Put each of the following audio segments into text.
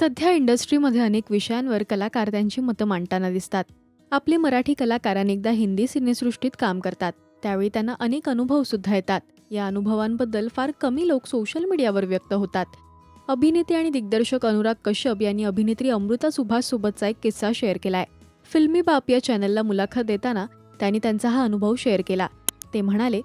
सध्या इंडस्ट्रीमध्ये अनेक विषयांवर कलाकार त्यांची मतं मांडताना दिसतात. आपले मराठी कलाकार अनेकदा हिंदी सिनेसृष्टीत काम करतात. त्यावेळी त्यांना अनेक अनुभव सुद्धा येतात. या अनुभवांबद्दल फार कमी लोक सोशल मीडियावर व्यक्त होतात. अभिनेते आणि दिग्दर्शक अनुराग कश्यप यांनी अभिनेत्री अमृता सुभाष सोबतचा एक किस्सा शेअर केलाय. फिल्मी बाप या चॅनलला मुलाखत देताना त्यांनी त्यांचा हा अनुभव शेअर केला. ते म्हणाले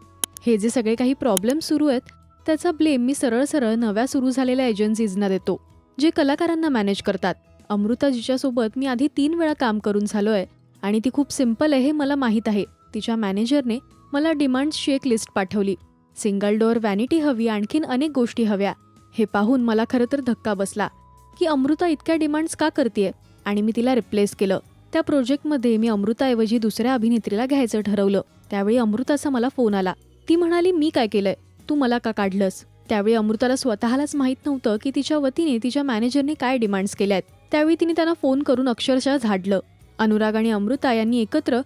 हे जे सगळे काही प्रॉब्लेम सुरू आहेत त्याचा ब्लेम मी सरळ सरळ नव्या सुरू झालेल्या एजन्सीजना देतो. जे कलाकारांना मॅनेज करतात. अमृता जिच्यासोबत मी आधी तीन वेळा काम करून झालो आहे आणि ती खूप सिंपल आहे हे मला माहीत आहे. तिच्या मॅनेजरने मला डिमांड्सची एक लिस्ट पाठवली. सिंगल डोअर व्हॅनिटी हवी आणखीन अनेक गोष्टी हव्या. हे पाहून मला खरं तर धक्का बसला की अमृता इतक्या डिमांड्स का करते आणि मी तिला रिप्लेस केलं. त्या प्रोजेक्टमध्ये मी अमृताऐवजी दुसऱ्या अभिनेत्रीला घ्यायचं ठरवलं. त्यावेळी अमृताचा मला फोन आला. ती म्हणाली मी काय केलंय? तू मला का काढलंस? त्यावेळी अमृताला स्वतःलाच माहीत नव्हतं की तिच्या वतीने तिच्या मॅनेजरने काय डिमांड्स केल्या आहेत. त्यावेळी तिने त्यांना फोन करून अक्षरशः झाडलं. अनुराग आणि अमृता यांनी एकत्र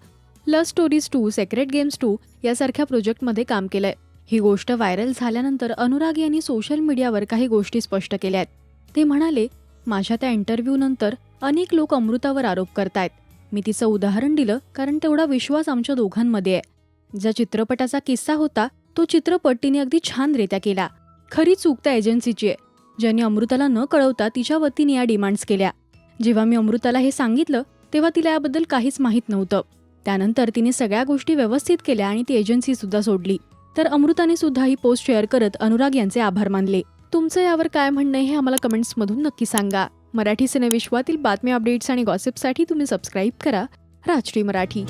love stories two secret games two यासारख्या प्रोजेक्टमध्ये काम केलंय. ही गोष्ट व्हायरल झाल्यानंतर अनुराग यांनी सोशल मीडियावर काही गोष्टी स्पष्ट केल्या आहेत. ते म्हणाले माझ्या त्या इंटरव्ह्यू नंतर अनेक लोक अमृतावर आरोप करतायत. मी तिचं उदाहरण दिलं कारण तेवढा विश्वास आमच्या दोघांमध्ये आहे. ज्या चित्रपटाचा किस्सा होता तो चित्रपट तिने अगदी छानरित्या केला. खरी चूक त्या एजन्सीची आहे. ज्यांनी अमृताला न कळवता तिच्या वतीने या डिमांड्स केल्या. जेव्हा मी अमृताला हे सांगितलं तेव्हा तिला याबद्दल काहीच माहीत नव्हतं. त्यानंतर तिने सगळ्या गोष्टी व्यवस्थित केल्या आणि ती एजन्सी सुद्धा सोडली. तर अमृताने सुद्धा ही पोस्ट शेअर करत अनुराग यांचे आभार मानले. तुमचं यावर काय म्हणणं हे आम्हाला कमेंट्समधून नक्की सांगा. मराठी सिनेविश्वातील बातम्या अपडेट्स आणि गॉसिपसाठी तुम्ही सबस्क्राईब करा. राजश्री मराठी.